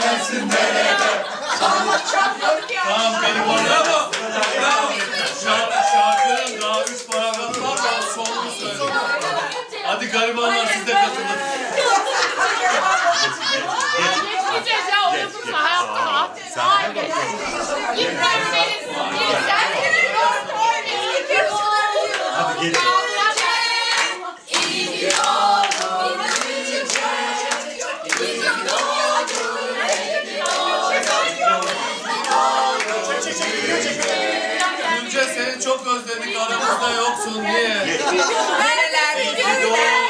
gelsin nerede? Tamam gariban. Bravo. Bravo. Şarkı, şarkının daha üç paragrafı var da sonunu söyle. Hadi garibanlar siz de katılın. Geçmeyeceğiz ya o yapımla hayatta. Hayır geçmeyeceğiz. Gitmiyorum Melis. Melis sen Hadi gelin. Seni çok özledik aramızda yoksun diye. Nerelerde görülen.